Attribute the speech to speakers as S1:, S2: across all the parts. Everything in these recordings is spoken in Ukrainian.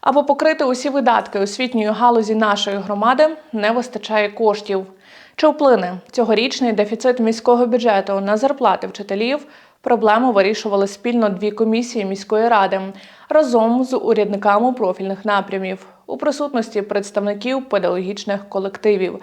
S1: Аби покрити усі видатки освітньої галузі нашої громади, не вистачає коштів. Чи вплине цьогорічний дефіцит міського бюджету на зарплати вчителів? Проблему вирішували спільно дві комісії міської ради разом з урядниками профільних напрямів у присутності представників педагогічних колективів.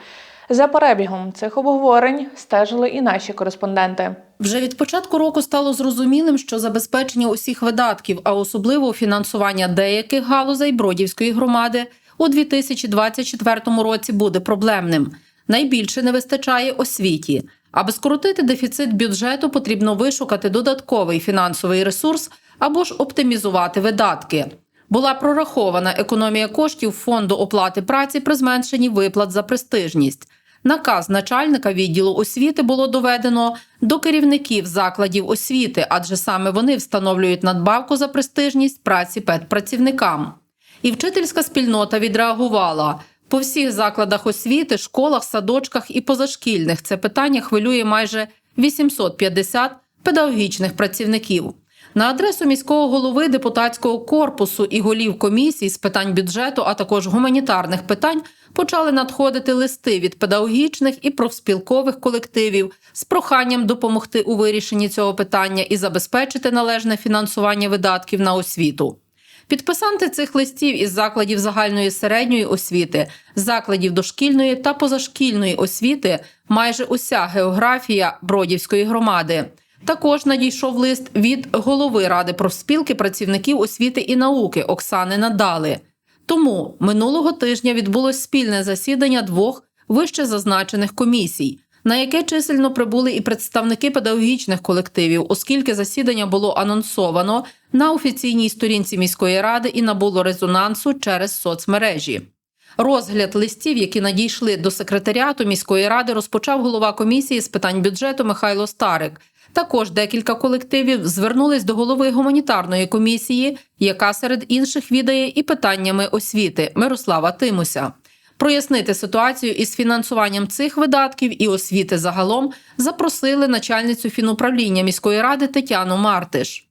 S1: За перебігом цих обговорень стежили і наші кореспонденти.
S2: Вже від початку року стало зрозумілим, що забезпечення усіх видатків, а особливо фінансування деяких галузей Бродівської громади у 2024 році буде проблемним. Найбільше не вистачає освіті. Аби скоротити дефіцит бюджету, потрібно вишукати додатковий фінансовий ресурс або ж оптимізувати видатки. Була прорахована економія коштів фонду оплати праці при зменшенні виплат за престижність. Наказ начальника відділу освіти було доведено до керівників закладів освіти, адже саме вони встановлюють надбавку за престижність праці педпрацівникам. І вчительська спільнота відреагувала. По всіх закладах освіти, школах, садочках і позашкільних це питання хвилює майже 850 педагогічних працівників. На адресу міського голови депутатського корпусу і голів комісій з питань бюджету, а також гуманітарних питань, почали надходити листи від педагогічних і профспілкових колективів з проханням допомогти у вирішенні цього питання і забезпечити належне фінансування видатків на освіту. Підписанти цих листів із закладів загальної середньої освіти, закладів дошкільної та позашкільної освіти майже уся географія Бродівської громади. Також надійшов лист від голови ради профспілки працівників освіти і науки Оксани Надали. Тому минулого тижня відбулось спільне засідання двох вище зазначених комісій, на яке чисельно прибули і представники педагогічних колективів, оскільки засідання було анонсовано на офіційній сторінці міської ради і набуло резонансу через соцмережі. Розгляд листів, які надійшли до секретаріату міської ради, розпочав голова комісії з питань бюджету Михайло Старик. Також декілька колективів звернулись до голови гуманітарної комісії, яка серед інших відає і питаннями освіти Мирослава Тимуся. Прояснити ситуацію із фінансуванням цих видатків і освіти загалом запросили начальницю фінуправління міської ради Тетяну Мартиш.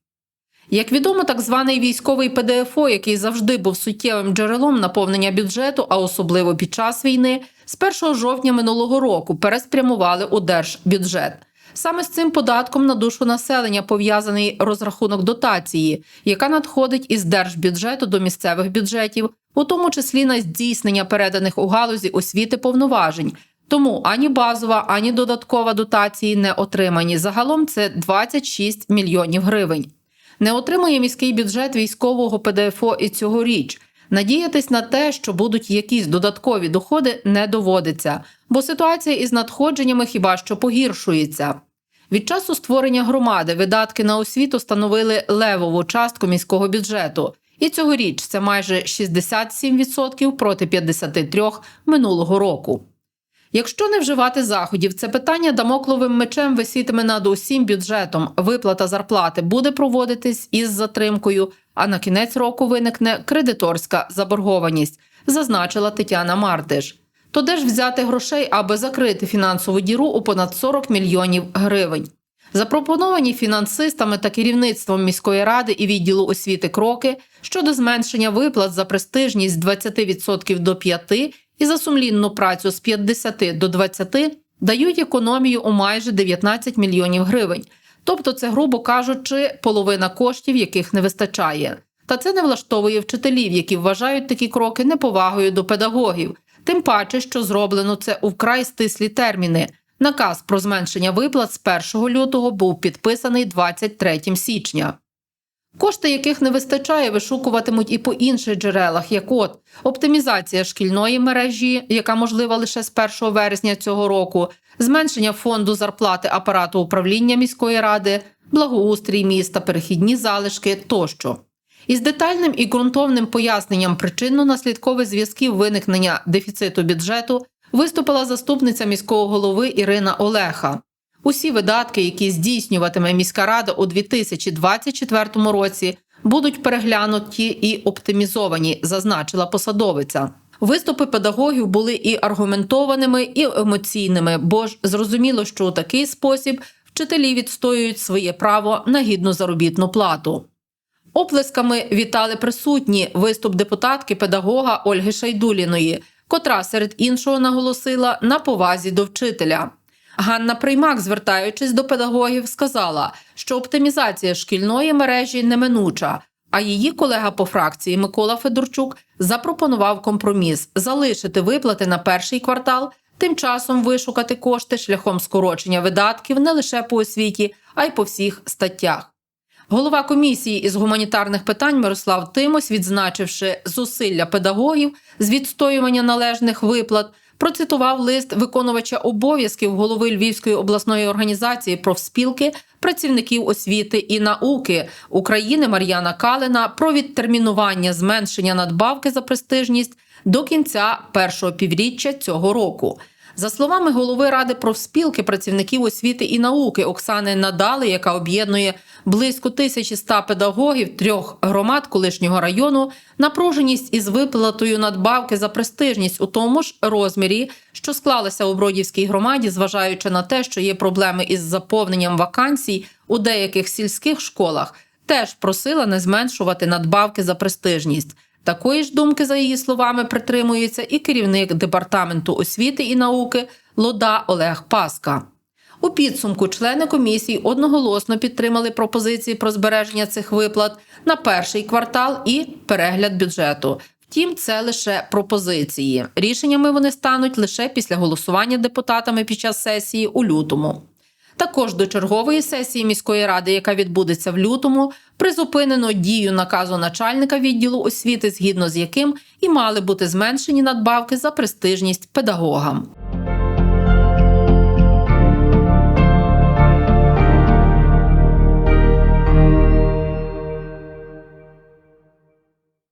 S2: Як відомо, так званий військовий ПДФО, який завжди був суттєвим джерелом наповнення бюджету, а особливо під час війни, з 1 жовтня минулого року переспрямували у держбюджет. Саме з цим податком на душу населення пов'язаний розрахунок дотації, яка надходить із держбюджету до місцевих бюджетів, у тому числі на здійснення переданих у галузі освіти повноважень. Тому ані базова, ані додаткова дотації не отримані. Загалом це 26 мільйонів гривень. Не отримує міський бюджет військового ПДФО і цьогоріч. Надіятись на те, що будуть якісь додаткові доходи, не доводиться, бо ситуація із надходженнями хіба що погіршується. Від часу створення громади видатки на освіту становили левову частку міського бюджету, і цьогоріч це майже 67% проти 53% минулого року. Якщо не вживати заходів, це питання дамокловим мечем висітиме над усім бюджетом. Виплата зарплати буде проводитись із затримкою, а на кінець року виникне кредиторська заборгованість, зазначила Тетяна Мартиш. То де ж взяти грошей, аби закрити фінансову діру у понад 40 мільйонів гривень? Запропоновані фінансистами та керівництвом міської ради і відділу освіти кроки щодо зменшення виплат за престижність з 20% до 5% і за сумлінну працю з 50 до 20 дають економію у майже 19 мільйонів гривень. Тобто, це, грубо кажучи, половина коштів, яких не вистачає. Та це не влаштовує вчителів, які вважають такі кроки неповагою до педагогів. Тим паче, що зроблено це у вкрай стислі терміни. Наказ про зменшення виплат з 1 лютого був підписаний 23 січня. Кошти, яких не вистачає, вишукуватимуть і по інших джерелах, як от оптимізація шкільної мережі, яка можлива лише з 1 вересня цього року, зменшення фонду зарплати апарату управління міської ради, благоустрій міста, перехідні залишки тощо. Із детальним і ґрунтовним поясненням причинно-наслідкових зв'язків виникнення дефіциту бюджету виступила заступниця міського голови Ірина Олеха. Усі видатки, які здійснюватиме міська рада у 2024 році, будуть переглянуті і оптимізовані, зазначила посадовиця. Виступи педагогів були і аргументованими, і емоційними, бо ж зрозуміло, що у такий спосіб вчителі відстоюють своє право на гідну заробітну плату. Оплесками вітали присутні виступ депутатки педагога Ольги Шайдуліної, котра серед іншого наголосила на повазі до вчителя. Ганна Приймак, звертаючись до педагогів, сказала, що оптимізація шкільної мережі неминуча. А її колега по фракції Микола Федорчук запропонував компроміс залишити виплати на перший квартал, тим часом вишукати кошти шляхом скорочення видатків не лише по освіті, а й по всіх статтях. Голова комісії із гуманітарних питань Мирослав Тимось, відзначивши зусилля педагогів з відстоювання належних виплат, процитував лист виконувача обов'язків голови Львівської обласної організації профспілки працівників освіти і науки України Мар'яна Калина про відтермінування зменшення надбавки за престижність до кінця першого півріччя цього року. За словами голови ради профспілки працівників освіти і науки Оксани Надали, яка об'єднує близько 1100 педагогів трьох громад колишнього району, напруженість із виплатою надбавки за престижність у тому ж розмірі, що склалася у Бродівській громаді, зважаючи на те, що є проблеми із заповненням вакансій у деяких сільських школах, теж просила не зменшувати надбавки за престижність. Такої ж думки, за її словами, притримується і керівник департаменту освіти і науки Лода Олег Паска. У підсумку члени комісії одноголосно підтримали пропозиції про збереження цих виплат на перший квартал і перегляд бюджету. Втім, це лише пропозиції. Рішеннями вони стануть лише після голосування депутатами під час сесії у лютому. Також до чергової сесії міської ради, яка відбудеться в лютому, призупинено дію наказу начальника відділу освіти, згідно з яким і мали бути зменшені надбавки за престижність педагогам.